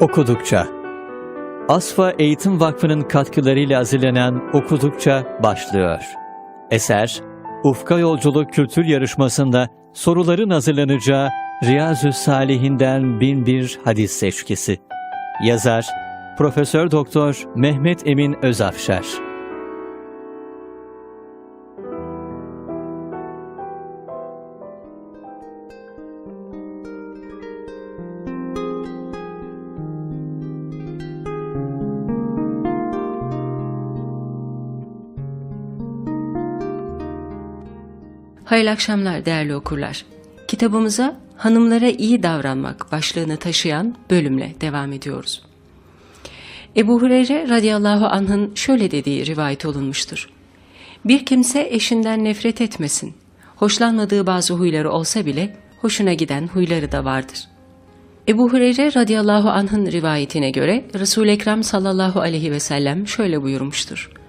Okudukça Asfa Eğitim Vakfı'nın katkılarıyla hazırlanan Okudukça başlıyor. Eser, Ufka Yolculuk Kültür Yarışması'nda soruların hazırlanacağı Riyazü Salihinden bin bir hadis seçkisi. Yazar, Profesör Doktor Mehmet Emin Özafşar. Hayırlı akşamlar değerli okurlar. Kitabımıza hanımlara iyi davranmak başlığını taşıyan bölümle devam ediyoruz. Ebu Hureyre radıyallahu anh'ın şöyle dediği rivayet olunmuştur. Bir kimse eşinden nefret etmesin. Hoşlanmadığı bazı huyları olsa bile hoşuna giden huyları da vardır. Ebu Hureyre radıyallahu anh'ın rivayetine göre Resul-i Ekrem sallallahu aleyhi ve sellem şöyle buyurmuştur.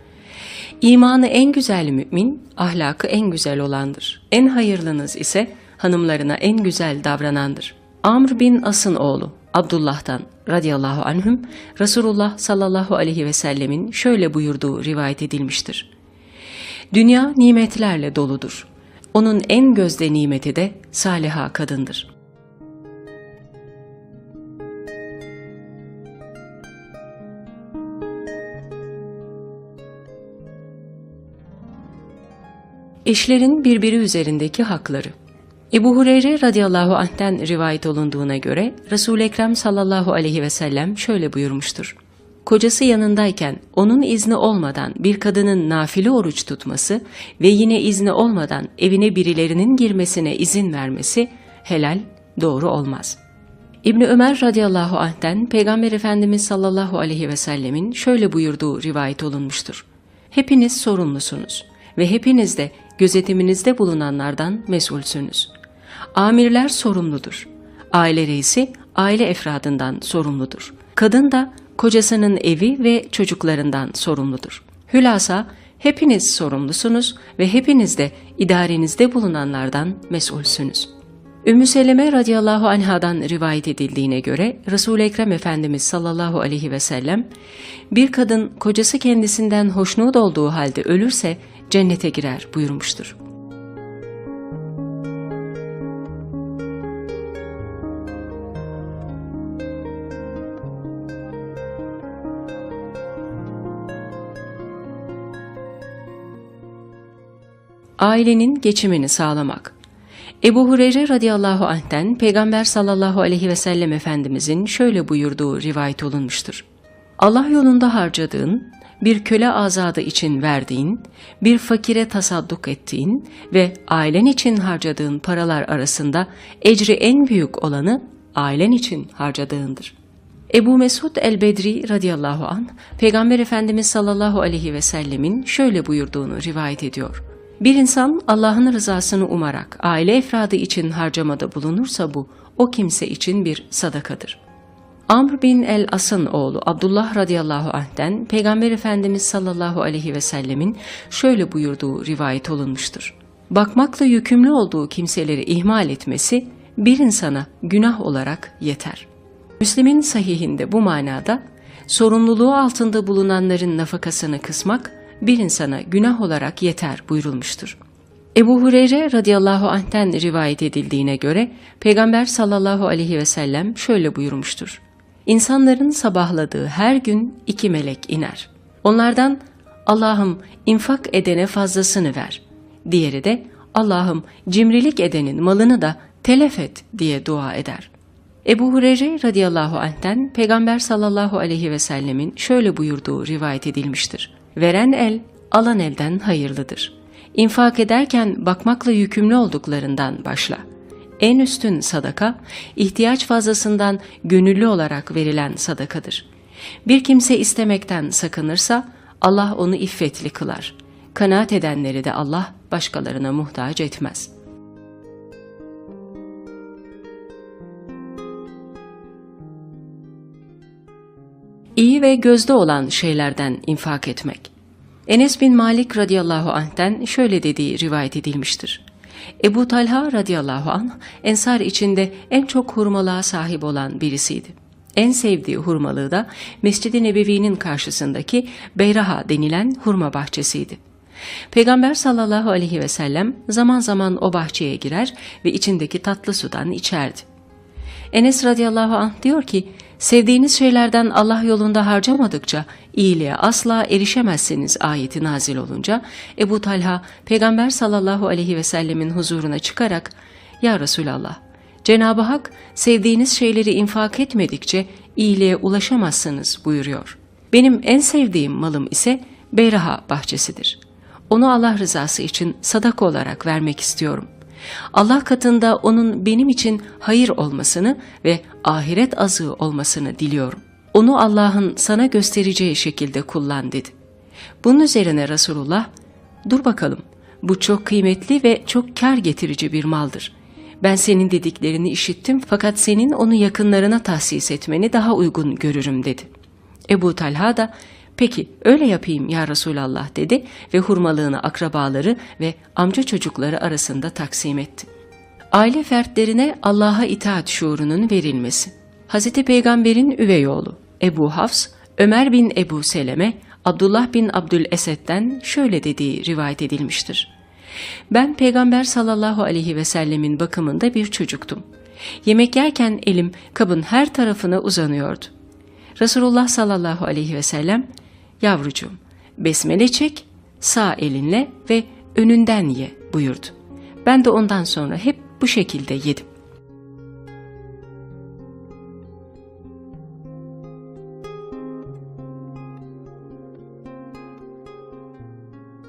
İmanı en güzel mümin, ahlakı en güzel olandır. En hayırlınız ise hanımlarına en güzel davranandır. Amr bin As'ın oğlu Abdullah'tan radıyallahu anhüm Resulullah sallallahu aleyhi ve sellemin şöyle buyurduğu rivayet edilmiştir. Dünya nimetlerle doludur. Onun en gözde nimeti de saliha kadındır. Eşlerin birbiri üzerindeki hakları. Ebu Hureyre radıyallahu anh'ten rivayet olunduğuna göre Resul-i Ekrem sallallahu aleyhi ve sellem şöyle buyurmuştur. Kocası yanındayken onun izni olmadan bir kadının nafile oruç tutması ve yine izni olmadan evine birilerinin girmesine izin vermesi helal, doğru olmaz. İbni Ömer radıyallahu anh'ten Peygamber Efendimiz sallallahu aleyhi ve sellemin şöyle buyurduğu rivayet olunmuştur. Hepiniz sorumlusunuz ve hepiniz de gözetiminizde bulunanlardan mesulsünüz. Amirler sorumludur. Aile reisi aile efradından sorumludur. Kadın da kocasının evi ve çocuklarından sorumludur. Hülasa hepiniz sorumlusunuz ve hepiniz de idarenizde bulunanlardan mesulsünüz. Ümmü Seleme radıyallahu anhadan rivayet edildiğine göre Resul-i Ekrem Efendimiz sallallahu aleyhi ve sellem bir kadın kocası kendisinden hoşnut olduğu halde ölürse cennete girer buyurmuştur. Ailenin geçimini sağlamak. Ebu Hureyre radıyallahu anh'ten Peygamber sallallahu aleyhi ve sellem Efendimizin şöyle buyurduğu rivayet olunmuştur. Allah yolunda harcadığın, bir köle azadı için verdiğin, bir fakire tasadduk ettiğin ve ailen için harcadığın paralar arasında ecri en büyük olanı ailen için harcadığındır. Ebu Mesud el-Bedri radıyallahu an Peygamber Efendimiz sallallahu aleyhi ve sellemin şöyle buyurduğunu rivayet ediyor. Bir insan Allah'ın rızasını umarak aile efradı için harcamada bulunursa bu o kimse için bir sadakadır. Amr bin el-As'ın oğlu Abdullah radıyallahu anh'ten Peygamber Efendimiz sallallahu aleyhi ve sellemin şöyle buyurduğu rivayet olunmuştur. Bakmakla yükümlü olduğu kimseleri ihmal etmesi bir insana günah olarak yeter. Müslim'in sahihinde bu manada sorumluluğu altında bulunanların nafakasını kısmak bir insana günah olarak yeter buyurulmuştur. Ebu Hureyre radıyallahu anh'ten rivayet edildiğine göre Peygamber sallallahu aleyhi ve sellem şöyle buyurmuştur. İnsanların sabahladığı her gün iki melek iner. Onlardan Allah'ım infak edene fazlasını ver. Diğeri de Allah'ım cimrilik edenin malını da telef et diye dua eder. Ebu Hureyre radıyallahu anh'ten Peygamber sallallahu aleyhi ve sellemin şöyle buyurduğu rivayet edilmiştir. Veren el, alan elden hayırlıdır. İnfak ederken bakmakla yükümlü olduklarından başla. En üstün sadaka, ihtiyaç fazlasından gönüllü olarak verilen sadakadır. Bir kimse istemekten sakınırsa Allah onu iffetli kılar. Kanaat edenleri de Allah başkalarına muhtaç etmez.'' iyi ve gözde olan şeylerden infak etmek. Enes bin Malik radıyallahu anh'ten şöyle dediği rivayet edilmiştir. Ebu Talha radıyallahu anh ensar içinde en çok hurmalığa sahip olan birisiydi. En sevdiği hurmalığı da Mescid-i Nebevi'nin karşısındaki Beyraha denilen hurma bahçesiydi. Peygamber sallallahu aleyhi ve sellem zaman zaman o bahçeye girer ve içindeki tatlı sudan içerdi. Enes radıyallahu anh diyor ki, sevdiğiniz şeylerden Allah yolunda harcamadıkça iyiliğe asla erişemezsiniz ayeti nazil olunca Ebu Talha Peygamber sallallahu aleyhi ve sellemin huzuruna çıkarak Ya Resulallah Cenab-ı Hak sevdiğiniz şeyleri infak etmedikçe iyiliğe ulaşamazsınız buyuruyor. Benim en sevdiğim malım ise Beyraha bahçesidir. Onu Allah rızası için sadaka olarak vermek istiyorum. Allah katında onun benim için hayır olmasını ve ahiret azığı olmasını diliyorum. Onu Allah'ın sana göstereceği şekilde kullan dedi. Bunun üzerine Resulullah, dur bakalım bu çok kıymetli ve çok kar getirici bir maldır. Ben senin dediklerini işittim fakat senin onu yakınlarına tahsis etmeni daha uygun görürüm dedi. Ebu Talha da peki öyle yapayım ya Resulallah dedi ve hurmalığını akrabaları ve amca çocukları arasında taksim etti. Aile fertlerine Allah'a itaat şuurunun verilmesi. Hz. Peygamber'in üvey oğlu Ebu Hafs, Ömer bin Ebu Seleme, Abdullah bin Abdül Esed'den şöyle dediği rivayet edilmiştir. Ben Peygamber sallallahu aleyhi ve sellemin bakımında bir çocuktum. Yemek yerken elim kabın her tarafına uzanıyordu. Resulullah sallallahu aleyhi ve sellem, yavrucuğum besmele çek, sağ elinle ve önünden ye buyurdu. Ben de ondan sonra hep bu şekilde yedim.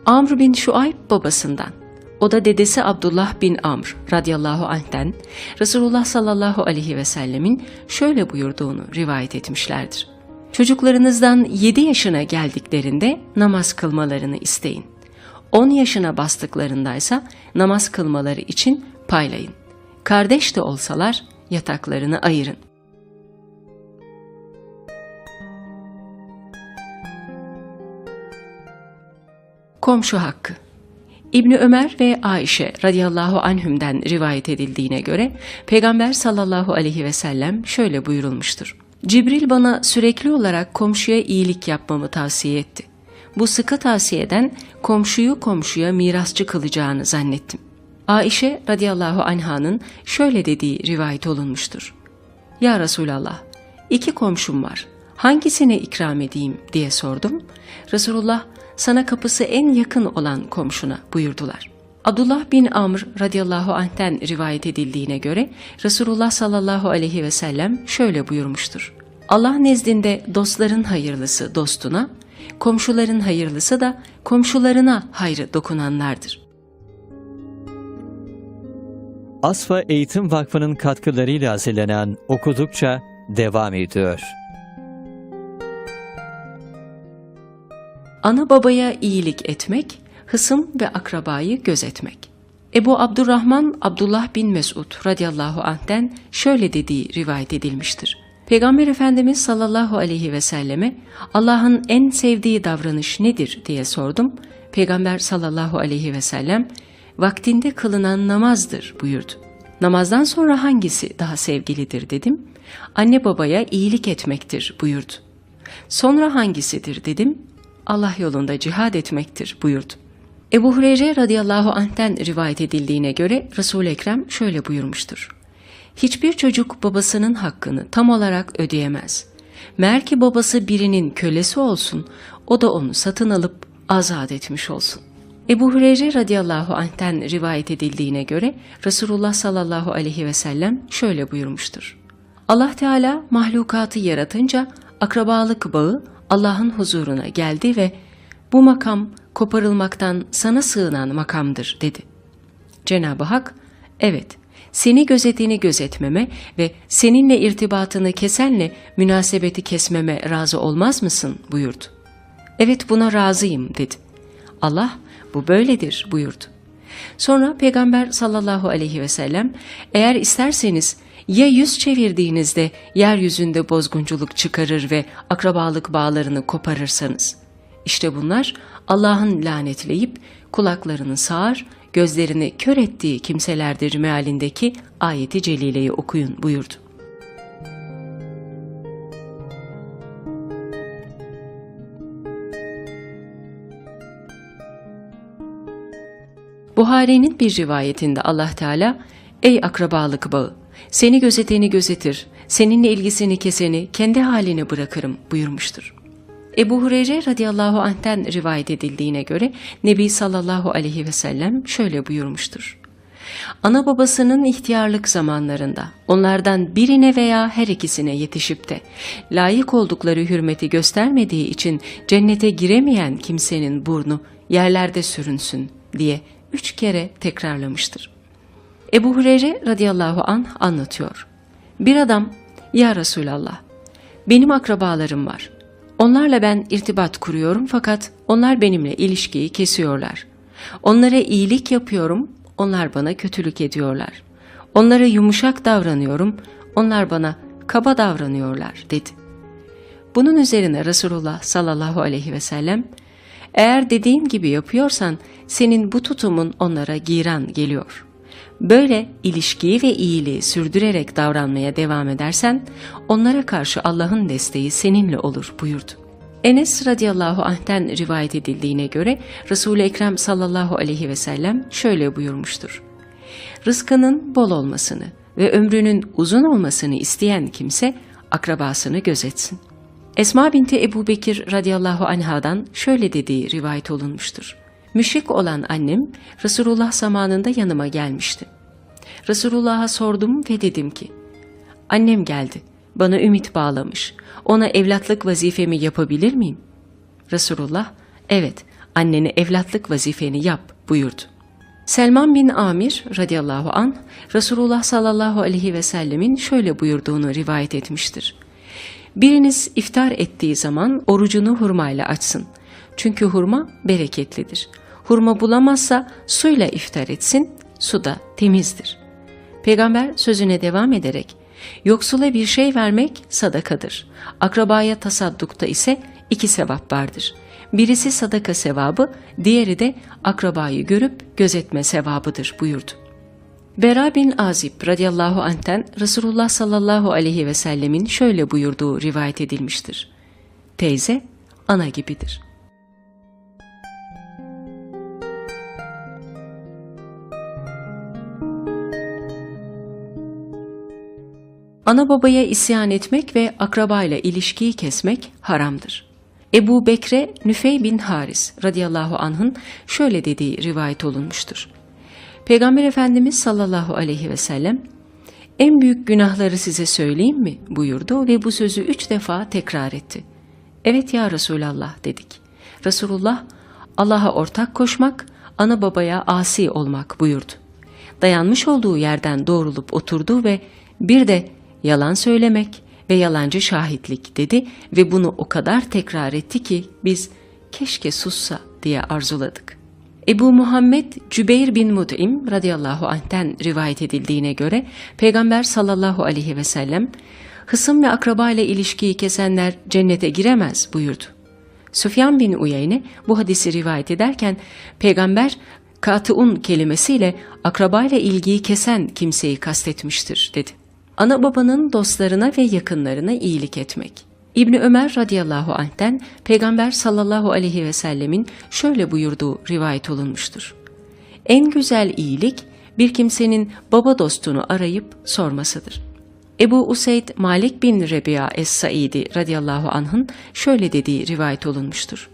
Amr bin Şuayb babasından, o da dedesi Abdullah bin Amr radıyallahu anh'ten Resulullah sallallahu aleyhi ve sellemin şöyle buyurduğunu rivayet etmişlerdir. Çocuklarınızdan 7 yaşına geldiklerinde namaz kılmalarını isteyin. 10 yaşına bastıklarındaysa namaz kılmaları için paylayın. Kardeş de olsalar yataklarını ayırın. Komşu hakkı İbni Ömer ve Ayşe radıyallahu anhümden rivayet edildiğine göre Peygamber sallallahu aleyhi ve sellem şöyle buyurulmuştur. Cibril bana sürekli olarak komşuya iyilik yapmamı tavsiye etti. Bu sıkı tavsiyeden komşuyu komşuya mirasçı kılacağını zannettim. Ayşe radıyallahu anhanın şöyle dediği rivayet olunmuştur. Ya Resulallah, iki komşum var. Hangisine ikram edeyim diye sordum. Resulullah sana kapısı en yakın olan komşuna buyurdular. Abdullah bin Amr radıyallahu anh'ten rivayet edildiğine göre Resulullah sallallahu aleyhi ve sellem şöyle buyurmuştur. Allah nezdinde dostların hayırlısı dostuna, komşuların hayırlısı da komşularına hayrı dokunanlardır. Asfa Eğitim Vakfı'nın katkılarıyla hazırlanan Okudukça devam ediyor. Ana babaya iyilik etmek, hısım ve akrabayı gözetmek. Ebu Abdurrahman Abdullah bin Mesud radıyallahu anh'ten şöyle dediği rivayet edilmiştir. Peygamber Efendimiz sallallahu aleyhi ve selleme Allah'ın en sevdiği davranış nedir diye sordum. Peygamber sallallahu aleyhi ve sellem vaktinde kılınan namazdır buyurdu. Namazdan sonra hangisi daha sevgilidir dedim. Anne babaya iyilik etmektir buyurdu. Sonra hangisidir dedim. Allah yolunda cihad etmektir buyurdu. Ebu Hureyre radıyallahu anh'ten rivayet edildiğine göre Resul-i Ekrem şöyle buyurmuştur. Hiçbir çocuk babasının hakkını tam olarak ödeyemez. Mer ki babası birinin kölesi olsun, o da onu satın alıp azat etmiş olsun. Ebu Hureyre radıyallahu anh'ten rivayet edildiğine göre Resulullah sallallahu aleyhi ve sellem şöyle buyurmuştur. Allah Teala mahlukatı yaratınca akrabalık bağı Allah'ın huzuruna geldi ve bu makam koparılmaktan sana sığınan makamdır dedi. Cenab-ı Hak, evet seni gözetini gözetmeme ve seninle irtibatını kesenle münasebeti kesmeme razı olmaz mısın buyurdu. Evet buna razıyım dedi. Allah bu böyledir buyurdu. Sonra Peygamber sallallahu aleyhi ve sellem eğer isterseniz ya yüz çevirdiğinizde yeryüzünde bozgunculuk çıkarır ve akrabalık bağlarını koparırsanız. İşte bunlar Allah'ın lanetleyip kulaklarını sağar, gözlerini kör ettiği kimselerdir mealindeki ayeti celileyi okuyun buyurdu. Buhari'nin bir rivayetinde Allah Teala ey akrabalık bağı seni gözeteni gözetir, seninle ilgisini keseni kendi haline bırakırım buyurmuştur. Ebu Hureyre radıyallahu anh'ten rivayet edildiğine göre Nebi sallallahu aleyhi ve sellem şöyle buyurmuştur. Ana babasının ihtiyarlık zamanlarında onlardan birine veya her ikisine yetişip de layık oldukları hürmeti göstermediği için cennete giremeyen kimsenin burnu yerlerde sürünsün diye üç kere tekrarlamıştır. Ebu Hureyre radıyallahu anh anlatıyor. Bir adam, Ya Resulallah, benim akrabalarım var. Onlarla ben irtibat kuruyorum fakat onlar benimle ilişkiyi kesiyorlar. Onlara iyilik yapıyorum, onlar bana kötülük ediyorlar. Onlara yumuşak davranıyorum, onlar bana kaba davranıyorlar dedi. Bunun üzerine Resulullah sallallahu aleyhi ve sellem, eğer dediğim gibi yapıyorsan senin bu tutumun onlara giran geliyor. Böyle ilişkiyi ve iyiliği sürdürerek davranmaya devam edersen onlara karşı Allah'ın desteği seninle olur buyurdu. Enes radıyallahu anh'ten rivayet edildiğine göre Resul-i Ekrem sallallahu aleyhi ve sellem şöyle buyurmuştur. Rızkının bol olmasını ve ömrünün uzun olmasını isteyen kimse akrabasını gözetsin. Esma binti Ebu Bekir radıyallahu anhadan şöyle dediği rivayet olunmuştur. Müşrik olan annem Resulullah zamanında yanıma gelmişti. Resulullah'a sordum ve dedim ki, annem geldi, bana ümit bağlamış, ona evlatlık vazifemi yapabilir miyim? Resulullah, evet, annene evlatlık vazifeni yap buyurdu. Selman bin Amir radıyallahu an Resulullah sallallahu aleyhi ve sellemin şöyle buyurduğunu rivayet etmiştir. Biriniz iftar ettiği zaman orucunu hurmayla açsın. Çünkü hurma bereketlidir. Hurma bulamazsa suyla iftar etsin, su da temizdir. Peygamber sözüne devam ederek, yoksula bir şey vermek sadakadır. Akrabaya tasaddukta ise iki sevap vardır. Birisi sadaka sevabı, diğeri de akrabayı görüp gözetme sevabıdır buyurdu. Bera bin Azib radıyallahu anh'ten Resulullah sallallahu aleyhi ve sellemin şöyle buyurduğu rivayet edilmiştir. Teyze, ana gibidir. Ana babaya isyan etmek ve akrabayla ilişkiyi kesmek haramdır. Ebu Bekre Nüfey bin Haris radıyallahu anh'ın şöyle dediği rivayet olunmuştur. Peygamber Efendimiz sallallahu aleyhi ve sellem en büyük günahları size söyleyeyim mi buyurdu ve bu sözü üç defa tekrar etti. Evet ya Resulallah dedik. Resulullah Allah'a ortak koşmak, ana babaya asi olmak buyurdu. Dayanmış olduğu yerden doğrulup oturdu ve bir de yalan söylemek ve yalancı şahitlik dedi ve bunu o kadar tekrar etti ki biz keşke sussa diye arzuladık. Ebu Muhammed Cübeyr bin Mut'im radıyallahu anh'ten rivayet edildiğine göre Peygamber sallallahu aleyhi ve sellem hısım ve akraba ile ilişkiyi kesenler cennete giremez buyurdu. Süfyan bin Uyeyne bu hadisi rivayet ederken Peygamber katiun kelimesiyle akraba ile ilgiyi kesen kimseyi kastetmiştir dedi. Ana babanın dostlarına ve yakınlarına iyilik etmek. İbni Ömer radıyallahu anh'ten Peygamber sallallahu aleyhi ve sellemin şöyle buyurduğu rivayet olunmuştur. En güzel iyilik bir kimsenin baba dostunu arayıp sormasıdır. Ebu Useyd Malik bin Rebi'a Es-Saidi radıyallahu anh'ın şöyle dediği rivayet olunmuştur.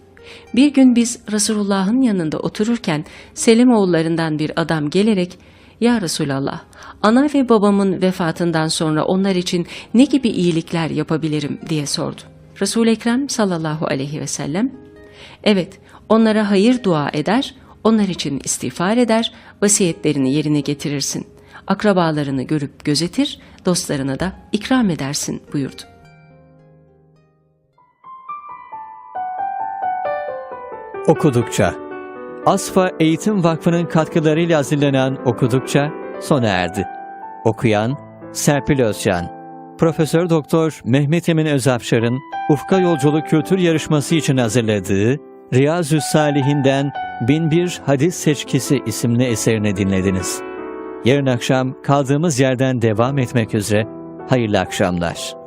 Bir gün biz Resulullah'ın yanında otururken Selim oğullarından bir adam gelerek ya Resulallah, ana ve babamın vefatından sonra onlar için ne gibi iyilikler yapabilirim diye sordu. Resul-i Ekrem sallallahu aleyhi ve sellem, evet onlara hayır dua eder, onlar için istiğfar eder, vasiyetlerini yerine getirirsin. Akrabalarını görüp gözetir, dostlarına da ikram edersin buyurdu. Okudukça Asfa Eğitim Vakfı'nın katkılarıyla hazırlanan Okudukça sona erdi. Okuyan Serpil Özcan Profesör Doktor Mehmet Emin Özapşar'ın Ufka Yolculuk Kültür Yarışması için hazırladığı Riyazü Salihinden 1001 Hadis Seçkisi isimli eserini dinlediniz. Yarın akşam kaldığımız yerden devam etmek üzere hayırlı akşamlar.